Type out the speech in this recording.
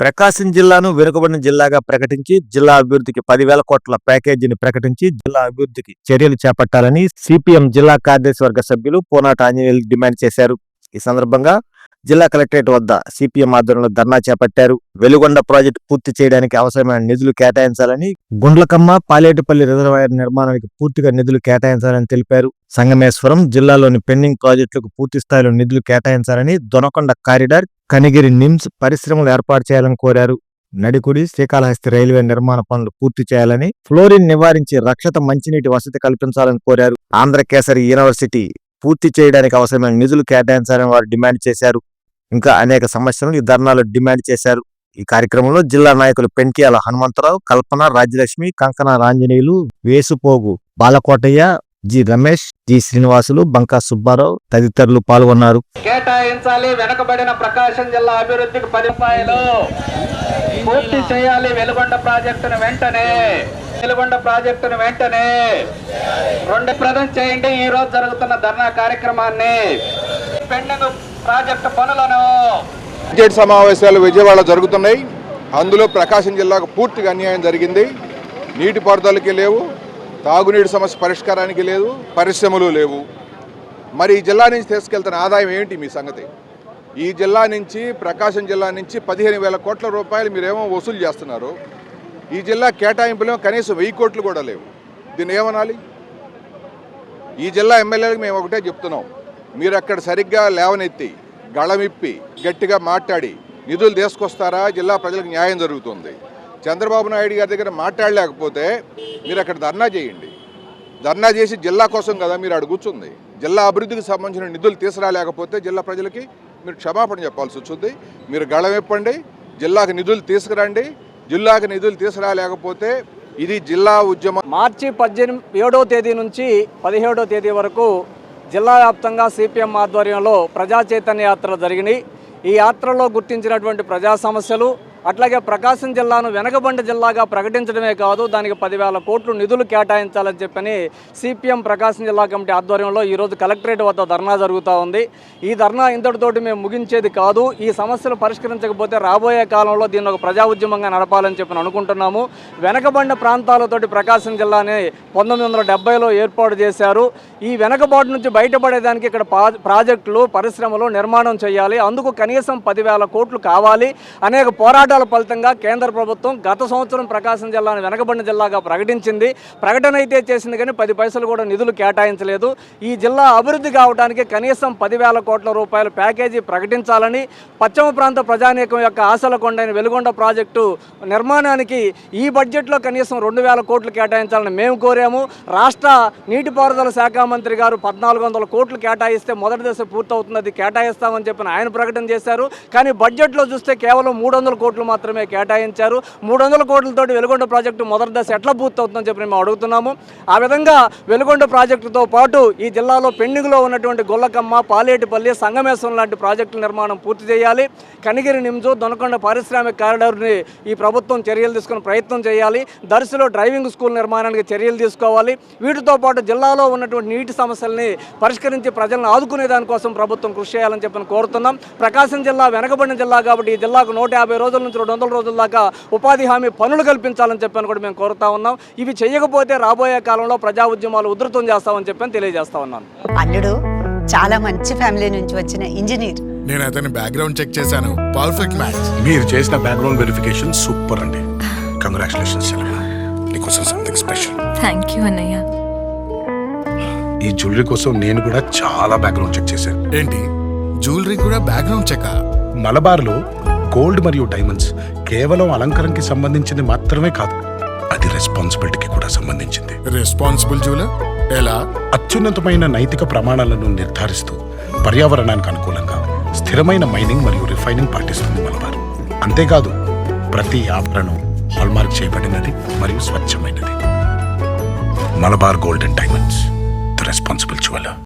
ప్రకాశం జిల్లాను వెనుకబడిన జిల్లాగా ప్రకటించి జిల్లా అభివృద్ధికి పదివేల కోట్ల ప్యాకేజీని ప్రకటించి జిల్లా అభివృద్ధికి చర్యలు చేపట్టాలని సిపిఎం జిల్లా కార్యదర్శి వర్గ సభ్యులు పోనాట ఆంజనేయులు డిమాండ్ చేశారు. ఈ సందర్భంగా జిల్లా కలెక్టరేట్ వద్ద సిపిఎం ఆధ్వర్యంలో ధర్నా చేపట్టారు. వెలుగొండ ప్రాజెక్టు పూర్తి చేయడానికి అవసరమైన నిధులు కేటాయించాలని గుండ్లకమ్మ పాలేటిపల్లి రిజర్వాయర్ నిర్మాణానికి పూర్తిగా నిధులు కేటాయించాలని తెలిపారు. సంగమేశ్వరం జిల్లాలోని పెండింగ్ ప్రాజెక్టులకు పూర్తి స్థాయిలో నిధులు కేటాయించాలని దొనకొండ కారిడార్ కనిగిరి నిమ్స్ పరిశ్రమలు ఏర్పాటు చేయాలని కోరారు. నడికుడి శ్రీకాళహస్తి రైల్వే నిర్మాణ పనులు పూర్తి చేయాలని ఫ్లోరిన్ నివారించి రక్షత మంచినీటి వసతి కల్పించాలని కోరారు. ఆంధ్ర కేసరి యూనివర్సిటీ పూర్తి చేయడానికి అవసరమైన నిధులు కేటాయించాలని వారు డిమాండ్ చేశారు. ఇంకా అనేక సమస్యలను ఈ ధర్నాలు డిమాండ్ చేశారు. ఈ కార్యక్రమంలో జిల్లా నాయకులు పెంకియాల హనుమంతరావు కల్పన రాజ్యలక్ష్మి కంకణ రాంజనేయులు వేసుపోగు బాలకోటయ్య జి రమేష్ జి శ్రీనివాసులు బంకా సుబ్బారావు తదితరులు పాల్గొన్నారు. కేటాయించాలి వెనకబడిన ప్రకాశం జిల్లా అభివృద్ధికి పది రూపాయలు. పూర్తి చేయాలి వెలుగొండ ప్రాజెక్టును వెంటనే. వెలుగొండ ప్రాజెక్టును వెంటనే. రెండు ప్రదం చేయండి ఈ రోజు జరుగుతున్న ధర్నా కార్యక్రమాన్ని. పెండింగ్ ప్రాజెక్టు పనులను బడ్జెట్ సమావేశాలు విజయవాడ జరుగుతున్నాయి. అందులో ప్రకాశం జిల్లాకు పూర్తిగా అన్యాయం జరిగింది. నీటిపారుదలకి లేవు. తాగునీటి సమస్య పరిష్కారానికి లేదు. పరిశ్రమలు లేవు. మరి ఈ జిల్లా నుంచి తీసుకెళ్తున్న ఆదాయం ఏంటి మీ సంగతి? ఈ జిల్లా నుంచి ప్రకాశం జిల్లా నుంచి పదిహేను వేల కోట్ల రూపాయలు మీరేమో వసూలు చేస్తున్నారు. ఈ జిల్లా కేటాయింపులు కనీసం వెయ్యి కోట్లు కూడా లేవు. దీన్ని ఏమనాలి? ఈ జిల్లా ఎమ్మెల్యేలకు మేము ఒకటే చెప్తున్నాం. మీరు అక్కడ సరిగ్గా లేవనెత్తి గళమిప్పి గట్టిగా మాట్లాడి నిధులు తీసుకొస్తారా? జిల్లా ప్రజలకు న్యాయం జరుగుతుంది. చంద్రబాబు నాయుడు గారి దగ్గర మాట్లాడలేకపోతే మీరు అక్కడ ధర్నా చేయండి. ధర్నా చేసి జిల్లా కోసం కదా మీరు అక్కడ జిల్లా అభివృద్ధికి సంబంధించిన నిధులు తీసుకురాలేకపోతే జిల్లా ప్రజలకి మీరు క్షమాపణ చెప్పాల్సి వచ్చింది. మీరు గళమిప్పండి జిల్లాకు నిధులు తీసుకురండి. జిల్లాకు నిధులు తీసుకురాలేకపోతే ఇది జిల్లా ఉద్యమం. మార్చి పద్దెనిమిది ఏడో తేదీ నుంచి పదిహేడో తేదీ వరకు జిల్లా వ్యాప్తంగా సిపిఎం ఆధ్వర్యంలో ప్రజా చైతన్య యాత్ర జరిగినాయి. ఈ యాత్రలో గుర్తించినటువంటి ప్రజా సమస్యలు అట్లాగే ప్రకాశం జిల్లాను వెనకబండ జిల్లాగా ప్రకటించడమే కాదు దానికి పదివేల కోట్లు నిధులు కేటాయించాలని చెప్పని సిపిఎం ప్రకాశం జిల్లా కమిటీ ఆధ్వర్యంలో ఈరోజు కలెక్టరేట్ వద్ద ధర్నా జరుగుతూ ఉంది. ఈ ధర్నా ఇంతటితోటి మేము ముగించేది కాదు ఈ సమస్యలు పరిష్కరించకపోతే రాబోయే కాలంలో దీన్ని ఒక ప్రజా ఉద్యమంగా నడపాలని చెప్పి అనుకుంటున్నాము. వెనకబండ ప్రాంతాలతోటి ప్రకాశం జిల్లాని పంతొమ్మిది వందల డెబ్బైలో ఏర్పాటు చేశారు. ఈ వెనకబాటు నుంచి బయటపడేదానికి ఇక్కడ ప్రాజెక్టులు పరిశ్రమలు నిర్మాణం చేయాలి. అందుకు కనీసం పదివేల కోట్లు కావాలి. అనేక పోరాటాల ఫలితంగా కేంద్ర ప్రభుత్వం గత సంవత్సరం ప్రకాశం జిల్లాను వెనకబడిన జిల్లాగా ప్రకటించింది. ప్రకటన అయితే చేసింది కానీ పది పైసలు కూడా నిధులు కేటాయించలేదు. ఈ జిల్లా అభివృద్ధి కావడానికి కనీసం పదివేల కోట్ల రూపాయల ప్యాకేజీ ప్రకటించాలని పశ్చిమ ప్రాంత ప్రజానీకం యొక్క ఆశల కొండైన వెలుగొండ ప్రాజెక్టు నిర్మాణానికి ఈ బడ్జెట్లో కనీసం రెండు వేల కోట్లు కేటాయించాలని మేము కోరాము. రాష్ట్ర నీటిపారుదల శాఖ మంత్రి గారు పద్నాలుగు వందల కోట్లు కేటాయిస్తే మొదటి దశ పూర్తవుతుంది అది కేటాయిస్తామని చెప్పిన ఆయన ప్రకటన చేశారు. కానీ బడ్జెట్లో చూస్తే కేవలం మూడు వందల కోట్లు మాత్రమే కేటాయించారు. మూడు వందల కోట్లతోటి వెలుగొండ ప్రాజెక్టు మొదటి దశ ఎట్లా పూర్తవుతుందని చెప్పి మేము అడుగుతున్నాము. ఆ విధంగా వెలుగొండ ప్రాజెక్టుతో పాటు ఈ జిల్లాలో పెండింగ్లో ఉన్నటువంటి గొల్లకమ్మ పాలేటిపల్లి సంగమేశ్వరం లాంటి ప్రాజెక్టుల నిర్మాణం పూర్తి చేయాలి. కనిగిరి నిమ్జు దొనకొండ పారిశ్రామిక కారిడార్ని ఈ ప్రభుత్వం చర్యలు తీసుకునే ప్రయత్నం చేయాలి. దర్శిలో డ్రైవింగ్ స్కూల్ నిర్మాణానికి చర్యలు తీసుకోవాలి. వీటితో పాటు జిల్లాలో ఉన్నటువంటి నీటి సమస్యల్ని పరిష్కరించి ప్రజలను ఆదుకునే దానికోసం ప్రభుత్వం కృషి చేయాలని చెప్పని కోరుతున్నాం. ప్రకాశం జిల్లా వెనకబడిన జిల్లా కాబట్టి ఈ జిల్లాకు నూట యాభై రోజుల నుంచి రెండు వందల రోజుల దాకా ఉపాధి హామీ పనులు కల్పించాలని చెప్పని కూడా మేము కోరుతా ఉన్నాం. ఇవి చేయకపోతే రాబోయే కాలంలో ప్రజా ఉద్యమాలు ఉధృతం చేస్తామని చెప్పని తెలియజేస్తా ఉన్నాను. అల్లుడు చాలా మంచి ఫ్యామిలీ నుంచి వచ్చిన ఇంజనీర్. నేను అతని బ్యాక్గ్రౌండ్ చెక్ చేశాను. పర్ఫెక్ట్ మ్యాచ్ మీరు చేసిన బ్యాక్గ్రౌండ్ వెరిఫికేషన్ సూపర్ అండి. కంగ్రాచులేషన్స్ నీకోసం సంథింగ్ స్పెషల్ థ్యాంక్ యూ అన్నయ్య. ఈ జ్యువెలరీ కోసం నేను కూడా చాలా బ్యాక్గ్రౌండ్ చెక్ చేశాను. ఏంటి? జ్యువెలరీ కూడా బ్యాక్గ్రౌండ్ చెక్ మలబార్లో గోల్డ్ మరియు డైమండ్స్ కేవలం అలంకరణకి సంబంధించింది మాత్రమే కాదు అది రెస్పాన్సిబిలిటీకి కూడా సంబంధించింది. రెస్పాన్సిబుల్ జ్యువెలర్ ఎలా? అత్యున్నతమైన నైతిక ప్రమాణాలను నిర్ధారిస్తూ పర్యావరణానికి అనుకూలంగా స్థిరమైన మైనింగ్ మరియు రిఫైనింగ్ పాటిస్తుంది మలబార్. అంతేకాదు ప్రతి ఆభరణం హాల్మార్క్ చేయబడినది మరియు స్వచ్ఛమైనది. Malabar golden diamonds the responsible jeweller.